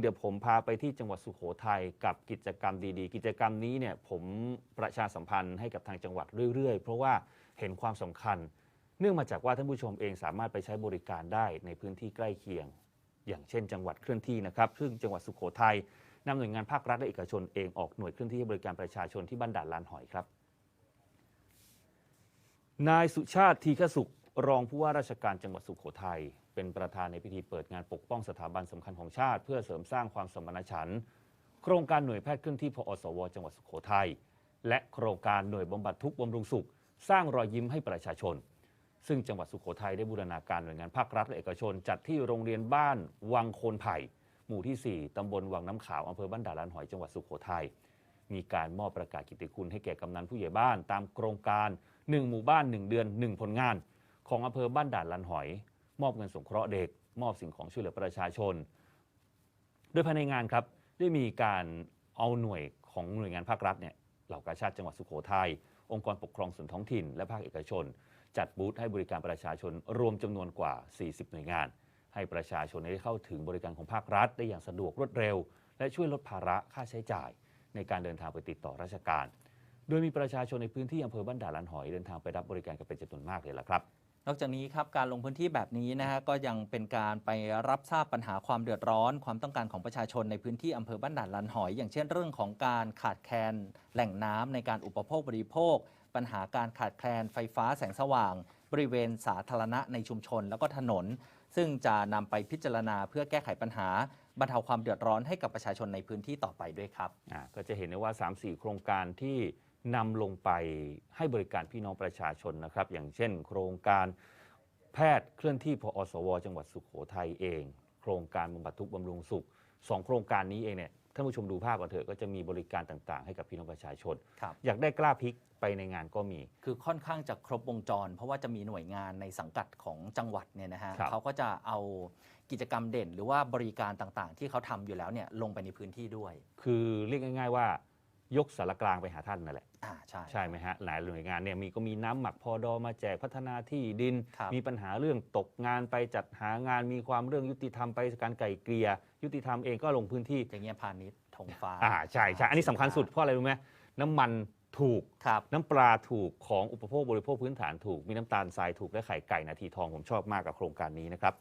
เดี๋ยวผมพาไปที่จังหวัดสุโขทัยกับกิจกรรมดีๆ กิจกรรมนี้เนี่ยผมประชาสัมพันธ์ให้กับทางจังหวัดเรื่อยๆ เพราะว่าเห็นความสำคัญ เนื่องมาจากว่าท่านผู้ชมเองสามารถไปใช้บริการได้ในพื้นที่ใกล้เคียง อย่างเช่น จังหวัดเคลื่อนที่นะครับ ซึ่งจังหวัดสุโขทัยนำหน่วยงานภาครัฐและเอกชนเองออกหน่วยเคลื่อนที่ให้บริการประชาชนที่บ้านด่านลานหอยครับ นายสุชาติทีฆสุข รองผู้ว่าราชการจังหวัดสุโขทัยเป็นประธานในพิธีเปิดงานปกป้องสถาบันสำคัญของชาติ เพื่อเสริมสร้างความสมานฉันท์โครงการหน่วยแพทย์เคลื่อนที่พอสว จังหวัดสุโขทัยและโครงการหน่วยบำบัดทุกบำรุงสุข สร้างรอยยิ้มให้ประชาชน ซึ่งจังหวัดสุโขทัยได้บูรณาการหน่วยงานภาครัฐและเอกชน จัดที่โรงเรียนบ้านวังโคนไผ่ หมู่ที่ 4ตำบลวังน้ำขาวอำเภอบ้านด่านลานหอยจังหวัดสุโขทัยมีการมอบประกาศกิตติคุณให้แก่กำนันผู้ใหญ่บ้าน ตามโครงการ 1 หมู่บ้าน 1 เดือน 1 ผลงาน ของอำเภอบ้านด่านลันหอย มอบเงินสงเคราะห์เด็ก มอบสิ่งของช่วยเหลือประชาชน โดยภายในงานครับได้มีการเอาหน่วยของหน่วยงานภาครัฐเนี่ยเหล่ากาชาติจังหวัดสุโขทัยองค์กรปกครองส่วนท้องถิ่น และภาคเอกชน จัดบูธให้บริการประชาชนรวมจำนวนกว่า 40 หน่วยงาน ให้ประชาชนได้เข้าถึงบริการของภาครัฐ ได้อย่างสะดวกรวดเร็ว และช่วยลดภาระค่าใช้จ่าย ในการเดินทางไปติดต่อราชการ โดยมีประชาชนในพื้นที่อำเภอบ้านด่านลันหอยเดินทางไปรับบริการกันเป็นจำนวนมากเลยล่ะครับ อกจากนี้ครับการลงพื้นที่แบบนี้นะฮะก็ยังเป็นการไปรับทราบปัญหาความเดือดร้อน ความต้องการของประชาชนในพื้นที่อำเภอบ้านด่านลันหอย อย่างเช่นเรื่องของการขาดแคลนแหล่งน้ำในการอุปโภคบริโภค ปัญหาการขาดแคลนไฟฟ้าแสงสว่าง บริเวณสาธารณะในชุมชน แล้วก็ถนน ซึ่งจะนำไปพิจารณาเพื่อแก้ไขปัญหาบรรเทาความเดือดร้อนให้กับประชาชนในพื้นที่ต่อไปด้วยครับก็จะเห็นได้ว่า 3-4 โครงการที่ นำลงไปให้บริการพี่น้องประชาชนนะครับ อย่างเช่น โครงการแพทย์เคลื่อนที่พอสว จังหวัดสุขโขทัยเอง โครงการบำบัดทุกข์บำรุงสุขสองโครงการนี้เองเนี่ยท่านผู้ชมดูภาพก่อนเถอะก็จะมีบริการต่างๆ ให้กับพี่น้องประชาชน ครับ อยากได้กล้าพลิกไปในงานก็มี คือค่อนข้างจะครบวงจร เพราะว่าจะมีหน่วยงานในสังกัดของจังหวัดเนี่ยนะฮะครับ เขาก็จะเอากิจกรรมเด่น หรือว่าบริการต่างๆ ที่เขาทำอยู่แล้วเนี่ยลงไปในพื้นที่ด้วย คือเรียกง่าย ๆ ว่า ยกสารกลางไปหาท่านนั่นแหละ อ่าใช่ ใช่ไหมฮะหลายหน่วยงานเนี่ยมีก็มีน้ำหมักพอดอมาแจกพัฒนาที่ดิน ครับมีปัญหาเรื่องตกงานไปจัดหางานมีความเรื่องยุติธรรมไปการไกล่เกลี่ยยุติธรรมเองก็ลงพื้นที่ อย่างเงี้ยพาณิชย์ธงฟ้าอ่าใช่ใช่อันนี้สำคัญสุดเพราะอะไรรู้ไหมน้ำมันถูก ครับ น้ำปลาถูกของอุปโภคบริโภคพื้นฐานถูก มีน้ำตาลทรายถูกและไข่ไก่นาทีทองผมชอบมากกับโครงการนี้นะครับ